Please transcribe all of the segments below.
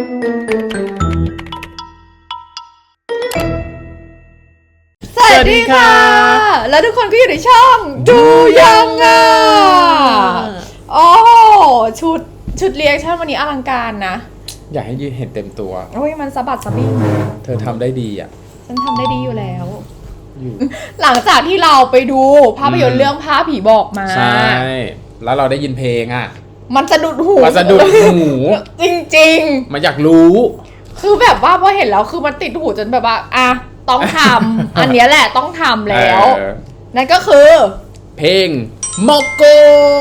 สวัสดีค่ะ แล้วทุกคนก็อยู่ในช่อง ดูยังอะโอ้โหชุดชุดเรียกชั่นวันนี้อลังการนะ อยากให้ยืนเห็นเต็มตัว โอ้ยมันสะบัดสะบิ้งเธอทำได้ดีอะ ฉันทำได้ดีอยู่แล้ว อยู่ หลังจากที่เราไปดูภาพยนตอืร์มเรื่องผ้าผีบอกมา ใช่ แล้วเราได้ยินเพลงอะ มันสะดุดหูมาสะดุดหูจริงมันอยากรู้ๆคือแบบว่าพอเห็นแล้วคือมันติดหูจนแบบว่า อะต้องทำ อันเนี้ยแหละต้องทำแล้ว เออ นั่นก็คือเพลงโมโก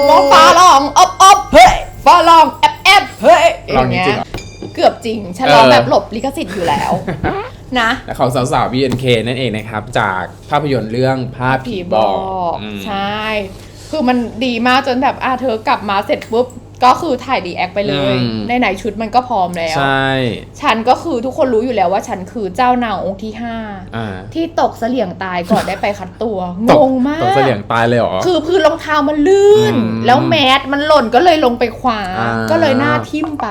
มองฟ้าลองอบอบเฮ้ยฟ้าลองแอบแอบเฮ้ยลองจริงๆเหรอ เกือบจริง ฉันลองเออ แบบหลบลิขสิทธิ์อยู่แล้ว นะ และของสาวๆ BNK นั่นเองนะครับ จากภาพยนตร์เรื่องภาพผีบอกอืม ใช่ คือมันดีมากจนแบบอะเธอกลับมาเสร็จปุ๊บ ก็คือถ่ายดีแอคไปเลยในไหนๆชุดมันก็พร้อมแล้ว ใช่ฉันก็คือทุกคนรู้อยู่แล้วว่าฉันคือเจ้านางองค์ที่ห้าอ่าที่ตกเสลี่ยงตายก่อนได้ไปคัดตัว งตกงมาก ตกเสลี่ยงตายเลยเหรอ คือพื้นรองเท้ามันลื่น อืมแล้วแมสมันหล่นก็เลยลงไปขวาอ่า ก็เลยหน้าทิ่มไป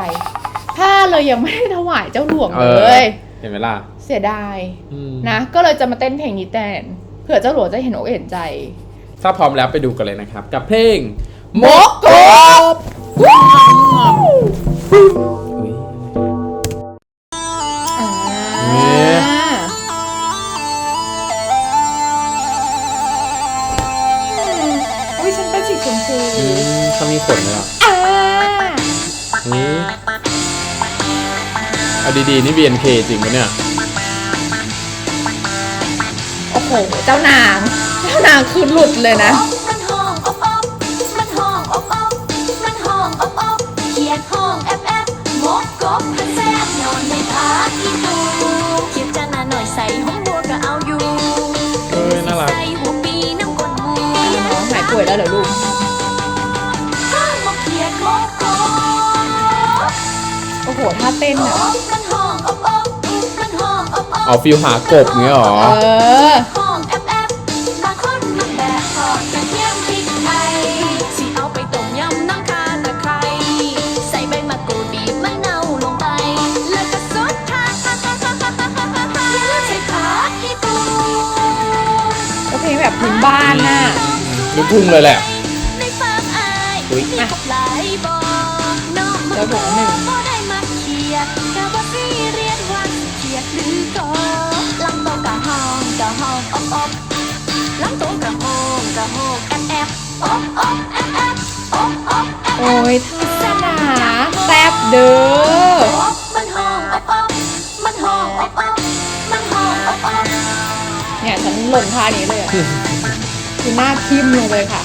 ผ้าเลยยังไม่ได้ถวายเจ้าหลวงเอเลอยเห็นไหมล่ะเสียดายอืมนะ ก็เลยจะมาเต้นเพลงนี้แทนเผื่อเจ้าหลวงจะเห็นอกเห็นใจ ถ้าพร้อมแล้วไปดูกันเลยนะครับ กับเพลง มกกบวู้ อุ๊ยอ่าเนี่ยอุ้ยฉันเป็นสีชมพูอืมเขามีขนเลยเหรออ่านี่เอาดีๆ นี่ BNK จริงปะเนี่ย โอ้โห เจ้านาง เจ้านางคือหลุดเลยนะมั บพันแซ่บนอนในพาที่ตูเขียดจานาหน่อยใส่ห้องบัวก็เอาอยู่เอ้ยน่ารักใส่หัวปีน้ำกลหมูน้องหายป่วยแล้วเหรอลูกข้าวมกเขียดมกกบโอ้โหท่าเต้นกอะบมันห้องอบอบมันห้องอบอบเอาฟิลหากบเงี้ยเหรอ เออห้องแอบแอ บ้านน่ะลูกทุ่งเลยแหละอุ้ยอะเจ้าผมหนึ่งโอ้ยท่าสนาแซบเด้อเนี่ยฉันหล่นท่านี้เลย ทูน่าทิมลงเลยค่ะ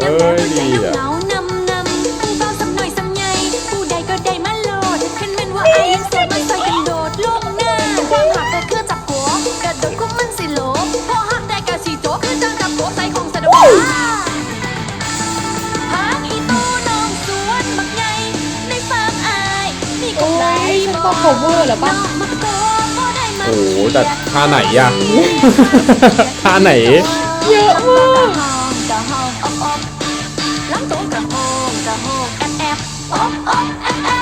เอ้ยดีอะ ป่ะโคเวอร์หรอปะโอ้แต่ท่าไหนอะท่าไหน เยอะมากหลังตัอบแอบแอบ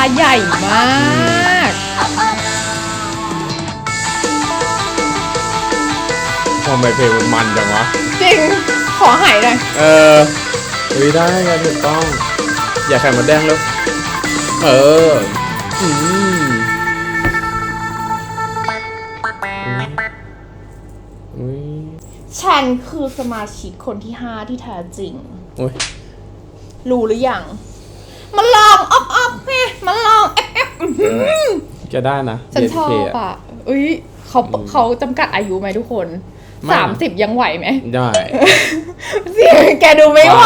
าใหญ่มากอบอบทำไมเพลงมันมันจังวะ จริง ขอหายหน่อยเอออุ้ยได้กันถูกต้อง อย่าแข่งมาแดงแล้ว เออ อืมอุ้ยฉันคือสมาชิกคนที่ห้าที่แท้จริง อุ้ย รู้หรือยัง มันลองอ๊อบอ๊อบไงมันลองเอฟเอฟอื้อหืก็ได้นะ ฉันชอบ BNK อะ อะอุ้ยเขาเขาจำกัดอายุไหมทุกคนไม่ สามสิบยังไหวไหม ได้ เสียงแกดูไม่ไหว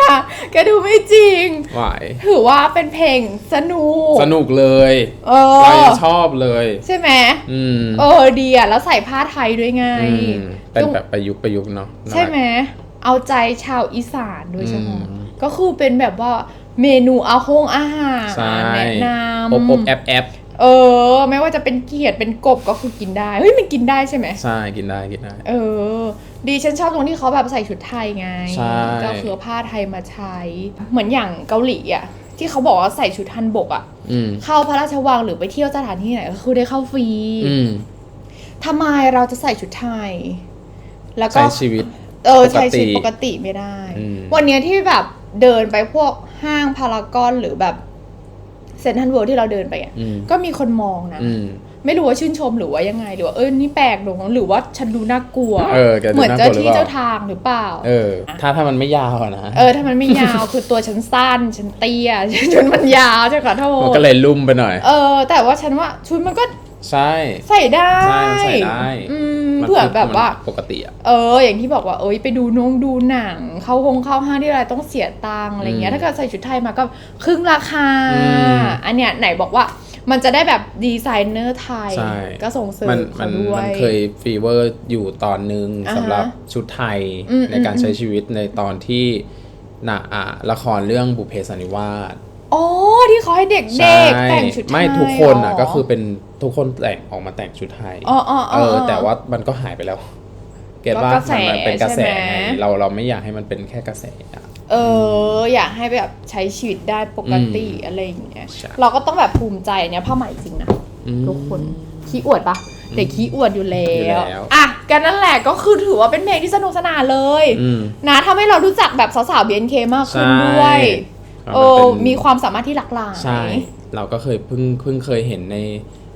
ค่ะแกดูไม่จริง ไหวถือว่าเป็นเพลงสนุก สนุกเลยเอเราอ ยังชอบเลย ใช่ไหมอืมเออดีอะ แล้วใส่ผ้าไทยด้วยไง อืมเป็นแบบประยุกต์ประยุกต์เนาะน่ารัก ใช่ไหม เอาใจชาวอีสานโดยเฉพาะอืม ก็คือเป็นแบบว่า เมนูอาหงอาหารใช่ แนะนอบอบแอำบแอบเออ ไม่ว่าจะเป็นเกียดเป็นกบก็คือกินได้ เฮ้ย มันกินได้ใช่ไหม ใช่กินได้กินได้ เออ ดีฉันชอบตรงที่เขาแบบใส่ชุดไทยไงใช่ ก็คือเอาผ้าไทยมาใช้ เหมือนอย่างเกาหลีอะ ที่เขาบอกว่าใส่ชุดฮันบกอะ อืมเข้าพระราชวังหรือไปเที่ยวสถานที่ไหนก็คือได้เข้าฟรีอืมทำไมเราจะใส่ชุดไทย แล้วก็ ใช้ชีวิต เออปกติใช้ชีวิตปกติไม่ได้ อืม วันเนี้ยที่แบบเดินไปพวก ห้างพารากอนหรือแบบเซนทรัลเวิลด์ที่เราเดินไปอะอืมก็มีคนมองนะอืมไม่รู้ว่าชื่นชมหรือว่ายังไง หรือว่าเออนี่แปลกหนูหรือว่าฉันดูน่ากลัวเออแกดูเหมือนน่ากเจ้าลัวหรือที่เปล่าเจ้าทางหรือเปล่า เออ ถ้าถ้ามันไม่ยาวอะนะเออถ้ามันไม่ยาวคือตัวฉันสั้นฉันเตี้ยจนมันยาวฉันขอโทมันษก็เลยลุ่มไปหน่อย เออ แต่ว่าฉันว่าชุดมันก็ใช่ใส่ได้ใช่มันใส่ได้อืมมัน เผื่อแบบว่า ปกติอะเออ อย่างที่บอกว่า เอ้ย ไปดูนงดูหนัง เข้าห้องเข้าห้างที่อะไรต้องเสียตังค์อะไรเงี้ยอืมถ้าเกิดใส่ชุดไทยมาก็ครึ่งราคาอืมอันเนี้ยไหนบอกว่ามันจะได้แบบดีไซเนอร์ไทยใช่ก็ส่งเสริมมันมัเขานด้วยมันเคยฟีเวอร์อยู่ตอนหนึ่งอ่าฮะสำหรับชุดไทยอืมในการอืมใช้ชีวิตในตอนที่น่ะอะละครเรื่องบุพเพสันนิวาส อ๋อที่เขาให้เด็กใช่ๆแต่งชุดไทยไม่ทุกคนอะเหรก็คือเป็นทุกคนแต่งออกมาแต่งชุดไทยอ๋ออ๋อเออ แต่ว่ามันก็หายไปแล้ว เก็ตว่าก็กระแสมันเป็นกระแสใช่ไหมไงเราเราไม่อยากให้มันเป็นแค่กระแสอะเออ อยากให้แบบใช้ชีวิตได้ปกติอืมอะไรอย่างเงี้ยใช่เราก็ต้องแบบภูมิใจเนี่ยผ้าไหมจริงนะอืมทุกคนขี้อวดปะเด็กขี้อวดอยู่แล้อยู่วแล้วอะกันนั่นแหละก็คือถือว่าเป็นเพลงที่สนุกสนานเลยอืมนะทำให้เรารู้จักแบบสาวๆ BNK มากขึ้นด้วยใช่ โอ้มันเป็นมีความสามารถที่หลากหลาย ใช่ เราก็เคยเพิ่งเพิ่งเคยเห็นใน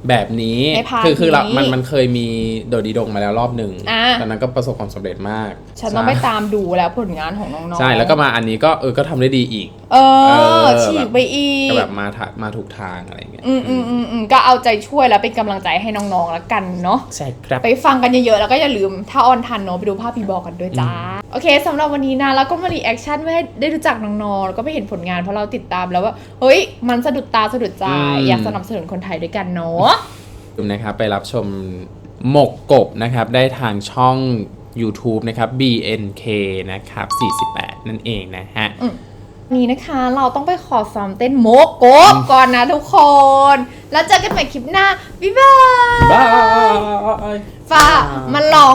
แบบนี้ในพาร์ทคือคือเรานี้มันมันเคยมีโดดดีดงมาแล้วรอบหนึ่งอ่า ตอนนั้นก็ประสบความสำเร็จมากฉันต้องไปตามดูแล้วผลงานของน้องๆใช่แล้วก็มาอันนี้ก็เออก็ทำได้ดีอีก เอเออ อฉีกไปอีกก็แบบมาถามาถูกทางอะไรอย่างเงี้ยอืมอืมอืมอืมก็เอาใจช่วยแล้วเป็นกำลังใจให้น้องๆแล้วกันเนาะ ใช่ครับ ไปฟังกันเยอะๆ แล้วก็อย่าลืมถ้าออนทันเนาะไปดูภาพพีบอกกันด้วยจ้า โอเคสำหรับวันนี้นะ แล้วก็มารีแอคชั่นเพื่อให้ได้รู้จักน้องๆ แล้วก็ไปเห็นผลงานเพราะเราติดตามแล้วว่า เฮ้ย มันสะดุดตาสะดุดใจอยากสนับสนุนคนไทยด้วยกันเนาะลืมนะครับไปรับชมหมกกบนะครับได้ทางช่อง YouTube นะครับ BNK นะครับ48 นั่นเองนะฮะนี่นะคะเราต้องไปขอซ้อมเต้นโมโกบก่อนนะทุกคน แล้วเจอกันใหม่คลิปหน้า บ๊ายบายบายฟ้ามันลอง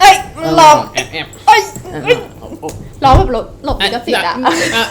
เอ้ย มันลองแอบแอบเอ้ยเอ้ยร้องแบบหลบหลบลิขสิทธิ์อะ อะ